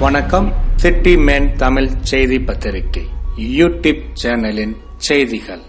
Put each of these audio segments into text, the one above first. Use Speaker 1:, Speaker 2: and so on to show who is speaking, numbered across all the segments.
Speaker 1: வணக்கம். City man Tamil செய்தி பத்திரிகை. யூடியூப் சேனலின் செய்திகள்.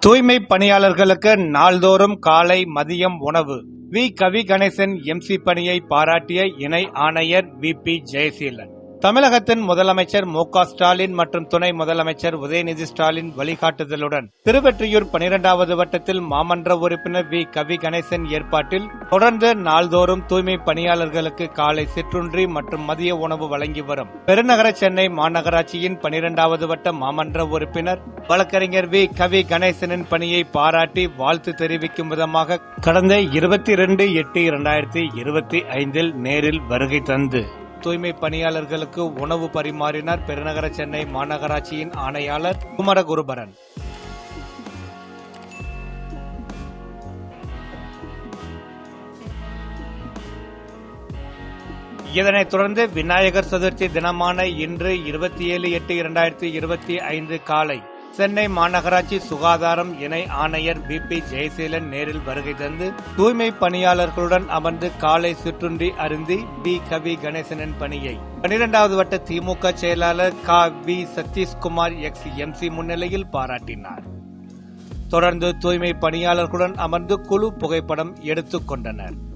Speaker 1: தூய்மை பணியாளர்களுக்கு நாள்தோறும் காலை மதியம் உணவு. வி. கவி கணேசன் எம்சி பணியை பாராட்டிய இணை ஆணையர் வி. பி. ஜெயசீலன். தமிழகத்தின் முதலமைச்சர் மு ஸ்டாலின் மற்றும் துணை முதலமைச்சர் உதயநிதி ஸ்டாலின் வழிகாட்டுதலுடன் திருவெற்றியூர் பனிரெண்டாவது வட்டத்தில் மாமன்ற உறுப்பினர் வி. கவி கணேசன் ஏற்பாட்டில் தொடர்ந்து நாள்தோறும் தூய்மை பணியாளர்களுக்கு காலை சிற்றுன்றி மற்றும் மதிய உணவு வழங்கி வரும். பெருநகர சென்னை மாநகராட்சியின் பனிரெண்டாவது வட்ட மாமன்ற உறுப்பினர் வழக்கறிஞர் வி. கவி கணேசனின் பணியை பாராட்டி வாழ்த்து தெரிவிக்கும் விதமாக கடந்த இருபத்தி இரண்டு எட்டு இரண்டாயிரத்தி இருபத்தி ஐந்தில் நேரில் வருகை தந்து தூய்மை பணியாளர்களுக்கு உணவு பரிமாறினார் பெருநகர சென்னை மாநகராட்சியின் ஆணையாளர் குமரகுருபரன். இதனைத் தொடர்ந்து விநாயகர் சதுர்த்தி தினமான இன்று இருபத்தி ஏழு எட்டு இரண்டாயிரத்தி இருபத்தி ஐந்து காலை சென்னை மாநகராட்சி சுகாதாரம் இணை ஆணையர் பி பி ஜெயசீலன் நேரில் வருகை தந்து தூய்மை பணியாளர்களுடன் அமர்ந்து காலை சிற்றுண்டி அருந்தி பி கவி கணேசனின் பணியை. பனிரெண்டாவது வட்ட திமுக செயலாளர் க வி சதீஷ்குமார் எக்ஸ் எம்சி முன்னிலையில் பாராட்டினார். தொடர்ந்து தூய்மை பணியாளர்களுடன் அமர்ந்து குழு புகைப்படம் எடுத்துக் கொண்டனர்.